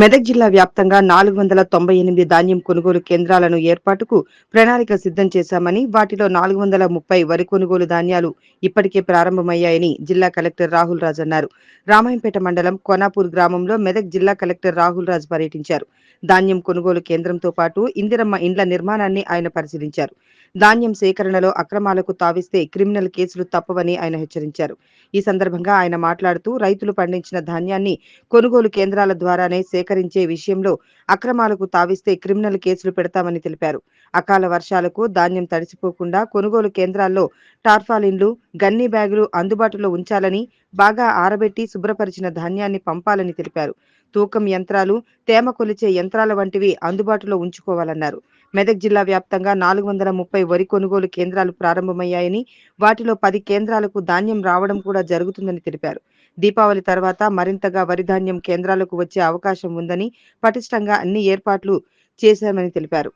మెదక్ జిల్లా వ్యాప్తంగా నాలుగు వందల తొంభై ఎనిమిది ధాన్యం కొనుగోలు కేంద్రాలను ఏర్పాటుకు ప్రణాళిక సిద్ధం చేశామని వాటిలో నాలుగు వందల ముప్పై వరి కొనుగోలు ధాన్యాలు ఇప్పటికే ప్రారంభమయ్యాయని జిల్లా కలెక్టర్ రాహుల్ రాజ్ అన్నారు. రామాయంపేట మండలం కొనాపూర్ గ్రామంలో మెదక్ జిల్లా కలెక్టర్ రాహుల్ రాజ్ పర్యటించారు. ధాన్యం కొనుగోలు కేంద్రంతో పాటు ఇందిరమ్మ ఇండ్ల నిర్మాణాన్ని ఆయన పరిశీలించారు. ధాన్యం సేకరణలో అక్రమాలకు తావిస్తే క్రిమినల్ కేసులు తప్పవని ఆయన హెచ్చరించారు. ఈ సందర్భంగా ఆయన మాట్లాడుతూ రైతులు పండించిన ధాన్యాన్ని కొనుగోలు కేంద్రాల ద్వారానే సేకరించే విషయంలో అక్రమాలకు తావిస్తే క్రిమినల్ కేసులు పెడతామని తెలిపారు. అకాల వర్షాలకు ధాన్యం తడిసిపోకుండా కొనుగోలు కేంద్రాల్లో టార్ఫాలిన్లు గన్నీ బ్యాగులు అందుబాటులో ఉంచాలని బాగా ఆరబెట్టి శుభ్రపరిచిన ధాన్యాన్ని పంపాలని తెలిపారు. తూకం యంత్రాలు తేమ కొలిచే యంత్రాల వంటివి అందుబాటులో ఉంచుకోవాలన్నారు. మెదక్ జిల్లా వ్యాప్తంగా నాలుగు వందల ముప్పై వరి కొనుగోలు కేంద్రాలు ప్రారంభమయ్యాయని వాటిలో పది కేంద్రాలకు ధాన్యం రావడం కూడా జరుగుతుందని తెలిపారు. దీపావళి తర్వాత మరింతగా వరి ధాన్యం కేంద్రాలకు వచ్చే అవకాశం ఉందని పటిష్టంగా అన్ని ఏర్పాట్లు చేశామని తెలిపారు.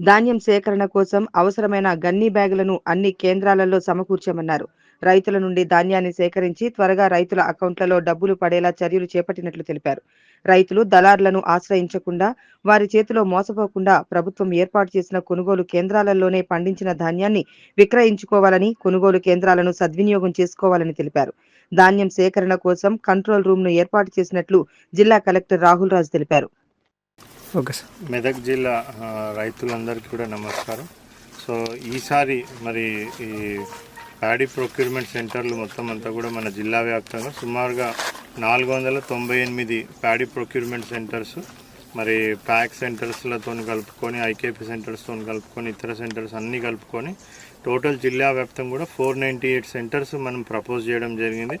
ధాన్యం సేకరణ కోసం అవసరమైన గన్నీ బ్యాగులను అన్ని కేంద్రాలలో సమకూర్చామన్నారు. రైతుల నుండి ధాన్యాన్ని సేకరించి త్వరగా రైతుల అకౌంట్లలో డబ్బులు పడేలా చర్యలు చేపట్టినట్లు తెలిపారు. రైతులు దళార్లను ఆశ్రయించకుండా వారి చేతిలో మోసపోకుండా ప్రభుత్వం ఏర్పాటు చేసిన కొనుగోలు కేంద్రాలలోనే పండించిన ధాన్యాన్ని విక్రయించుకోవాలని కొనుగోలు కేంద్రాలను సద్వినియోగం చేసుకోవాలని తెలిపారు. ధాన్యం సేకరణ కోసం కంట్రోల్ రూమ్ను ఏర్పాటు చేసినట్లు జిల్లా కలెక్టర్ రాహుల్ రాజ్ తెలిపారు. Okay sir. మెదక్ జిల్లా రైతులందరికీ కూడా నమస్కారం. సో ఈసారి మరి ఈ ప్యాడీ ప్రొక్యూర్మెంట్ సెంటర్లు మొత్తం అంతా కూడా మన జిల్లా వ్యాప్తంగా సుమారుగా నాలుగు వందల తొంభై ఎనిమిది ప్యాడీ ప్రొక్యూర్మెంట్ సెంటర్స్ మరి ప్యాక్ సెంటర్స్లతో కలుపుకొని ఐకేపీ సెంటర్స్తో కలుపుకొని ఇతర సెంటర్స్ అన్నీ కలుపుకొని టోటల్ జిల్లా వ్యాప్తం కూడా ఫోర్ నైంటీ ఎయిట్ సెంటర్స్ మనం ప్రపోజ్ చేయడం జరిగింది.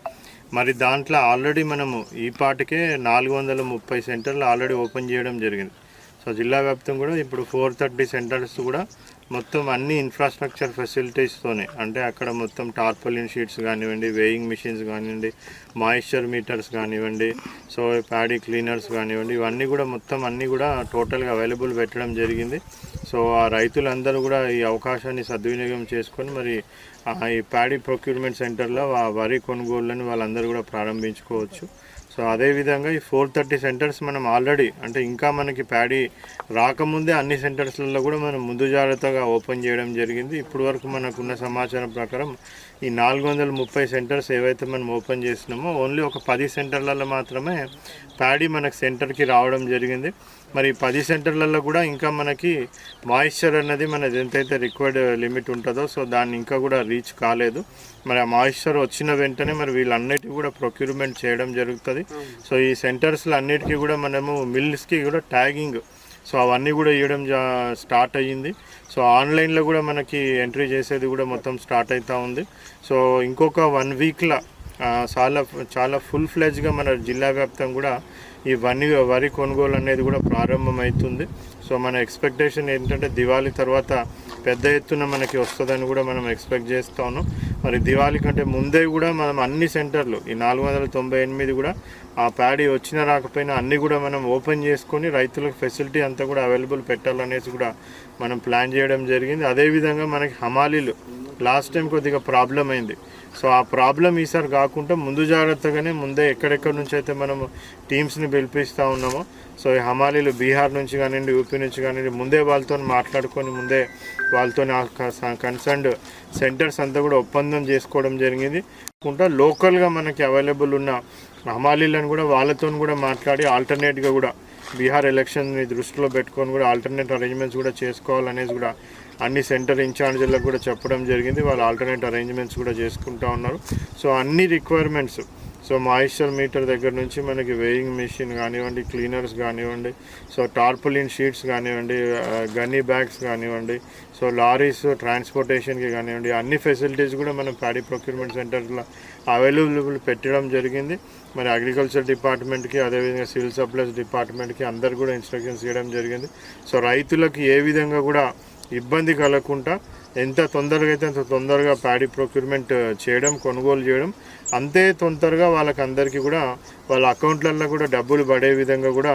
మరి దాంట్లో ఆల్రెడీ మనము ఈ పాటికే నాలుగు వందల ముప్పై సెంటర్లు ఆల్రెడీ ఓపెన్ చేయడం జరిగింది. సో జిల్లా వ్యాప్తం కూడా ఇప్పుడు ఫోర్ థర్టీ సెంటర్స్ కూడా మొత్తం అన్ని ఇన్ఫ్రాస్ట్రక్చర్ ఫెసిలిటీస్తోనే అంటే అక్కడ మొత్తం టార్పలిన్ షీట్స్ కానివ్వండి వేయింగ్ మిషన్స్ కానివ్వండి మాయిశ్చర్ మీటర్స్ కానివ్వండి సో ప్యాడీ క్లీనర్స్ కానివ్వండి ఇవన్నీ కూడా మొత్తం అన్నీ కూడా టోటల్గా అవైలబుల్ పెట్టడం జరిగింది. సో ఆ రైతులందరూ కూడా ఈ అవకాశాన్ని సద్వినియోగం చేసుకొని మరి ఈ ప్యాడీ ప్రొక్యూర్మెంట్ సెంటర్లో ఆ వరి కొనుగోళ్ళని వాళ్ళందరూ కూడా ప్రారంభించుకోవచ్చు. సో అదేవిధంగా ఈ ఫోర్ థర్టీ సెంటర్స్ మనం ఆల్రెడీ అంటే ఇంకా మనకి ప్యాడీ రాకముందే అన్ని సెంటర్స్లలో కూడా మనం ముందు జాగ్రత్తగా ఓపెన్ చేయడం జరిగింది. ఇప్పుడు వరకు మనకున్న సమాచారం ప్రకారం ఈ నాలుగు వందల ముప్పై సెంటర్స్ ఏవైతే మనం ఓపెన్ చేసినామో ఓన్లీ ఒక పది సెంటర్లలో మాత్రమే ప్యాడీ మనకు సెంటర్కి రావడం జరిగింది. మరి పది సెంటర్లలో కూడా ఇంకా మనకి మాయిశ్చర్ అనేది మనది ఎంతైతే రిక్వైర్డ్ లిమిట్ ఉంటుందో సో దాన్ని ఇంకా కూడా రీచ్ కాలేదు. మరి ఆ మాయిశ్చర్ వచ్చిన వెంటనే మరి వీళ్ళన్నిటికీ కూడా ప్రొక్యూర్మెంట్ చేయడం జరుగుతుంది. సో ఈ సెంటర్స్లో అన్నిటికీ కూడా మనము మిల్స్కి కూడా ట్యాగింగ్ సో అవన్నీ కూడా ఇవ్వడం జా స్టార్ట్ అయ్యింది. సో ఆన్లైన్లో కూడా మనకి ఎంట్రీ చేసేది కూడా మొత్తం స్టార్ట్ అవుతూ ఉంది. సో ఇంకొక వన్ వీక్లో చాలా చాలా ఫుల్ ఫ్లెజ్గా మన జిల్లా వ్యాప్తం కూడా ఈ వన్ వరి కొనుగోలు అనేది కూడా ప్రారంభమవుతుంది సో మన ఎక్స్పెక్టేషన్ ఏంటంటే దివాళీ తర్వాత పెద్ద ఎత్తున మనకి వస్తుందని కూడా మనం ఎక్స్పెక్ట్ చేస్తా ఉన్నాం మరి దివాళీ కంటే ముందే కూడా మనం అన్ని సెంటర్లు ఈ నాలుగు వందల తొంభై ఎనిమిది కూడా ఆ ప్యాడీ వచ్చినా రాకపోయినా అన్నీ కూడా మనం ఓపెన్ చేసుకొని రైతులకు ఫెసిలిటీ అంతా కూడా అవైలబుల్ పెట్టాలనేసి కూడా మనం ప్లాన్ చేయడం జరిగింది. అదేవిధంగా మనకి హమాలీలు లాస్ట్ టైం కొద్దిగా ప్రాబ్లం అయింది. సో ఆ ప్రాబ్లం ఈసారి కాకుండా ముందు జాగ్రత్తగానే ముందే ఎక్కడెక్కడి నుంచి అయితే మనము టీమ్స్ని పిలిపిస్తూ ఉన్నాము. సో ఈ హమాలీలు బీహార్ నుంచి కానివ్వండి యూపీ నుంచి కానివ్వండి ముందే వాళ్ళతో మాట్లాడుకొని ముందే వాళ్ళతో కన్సర్న్డ్ సెంటర్స్ అంతా కూడా ఒప్పందం చేసుకోవడం జరిగింది. కాకుండా లోకల్గా మనకి అవైలబుల్ ఉన్న హమాలీలను కూడా వాళ్ళతో కూడా మాట్లాడి ఆల్టర్నేట్గా కూడా బీహార్ ఎలక్షన్ని దృష్టిలో పెట్టుకొని కూడా ఆల్టర్నేట్ అరేంజ్మెంట్స్ కూడా చేసుకోవాలనేది కూడా అన్ని సెంటర్ ఇన్ఛార్జీలకు కూడా చెప్పడం జరిగింది. వాళ్ళు ఆల్టర్నేట్ అరేంజ్మెంట్స్ కూడా చేసుకుంటా ఉన్నారు. సో అన్ని రిక్వైర్మెంట్స్ సో మాయిశ్చర్ మీటర్ దగ్గర నుంచి మనకి వేయింగ్ మెషిన్ కానివ్వండి క్లీనర్స్ కానివ్వండి సో టార్పులిన్ షీట్స్ కానివ్వండి గన్నీ బ్యాగ్స్ కానివ్వండి సో లారీస్ ట్రాన్స్పోర్టేషన్కి కానివ్వండి అన్ని ఫెసిలిటీస్ కూడా మనం ప్యాడీ ప్రొక్యూర్మెంట్ సెంటర్లో అవైలబుల్ పెట్టడం జరిగింది. మరి అగ్రికల్చర్ డిపార్ట్మెంట్కి అదేవిధంగా సివిల్ సప్లైస్ డిపార్ట్మెంట్కి అందరు కూడా ఇన్స్ట్రక్షన్స్ ఇవ్వడం జరిగింది. సో రైతులకు ఏ విధంగా కూడా ఇబ్బంది కలగకుండా ఎంత తొందరగా అయితే అంత తొందరగా ప్యాడీ ప్రొక్యూర్మెంట్ చేయడం కొనుగోలు చేయడం అంతే తొందరగా వాళ్ళకందరికీ కూడా వాళ్ళ అకౌంట్లలో కూడా డబ్బులు పడే విధంగా కూడా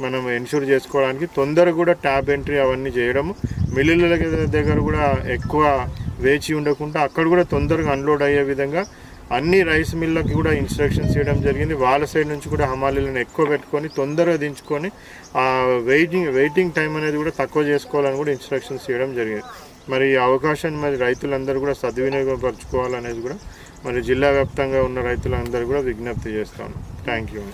మనం ఎన్షూర్ చేసుకోవడానికి తొందరగా కూడా ట్యాబ్ ఎంట్రీ అవన్నీ చేయడము మిల్లుల దగ్గర కూడా ఎక్కువ వేచి ఉండకుండా అక్కడ కూడా తొందరగా అన్లోడ్ అయ్యే విధంగా అన్ని రైస్ మిల్లకి కూడా ఇన్స్ట్రక్షన్స్ ఇవ్వడం జరిగింది. వాళ్ళ సైడ్ నుంచి కూడా హమాలీలను ఎక్కువ పెట్టుకొని తొందరగా దించుకొని ఆ వెయిటింగ్ వెయిటింగ్ టైం అనేది కూడా తక్కువ చేసుకోవాలని కూడా ఇన్స్ట్రక్షన్స్ ఇవ్వడం జరిగింది. మరి ఈ అవకాశాన్ని మరి రైతులందరూ కూడా సద్వినియోగపరచుకోవాలనేది కూడా మరి జిల్లా వ్యాప్తంగా ఉన్న రైతులందరూ కూడా విజ్ఞప్తి చేస్తాను థ్యాంక్ యూ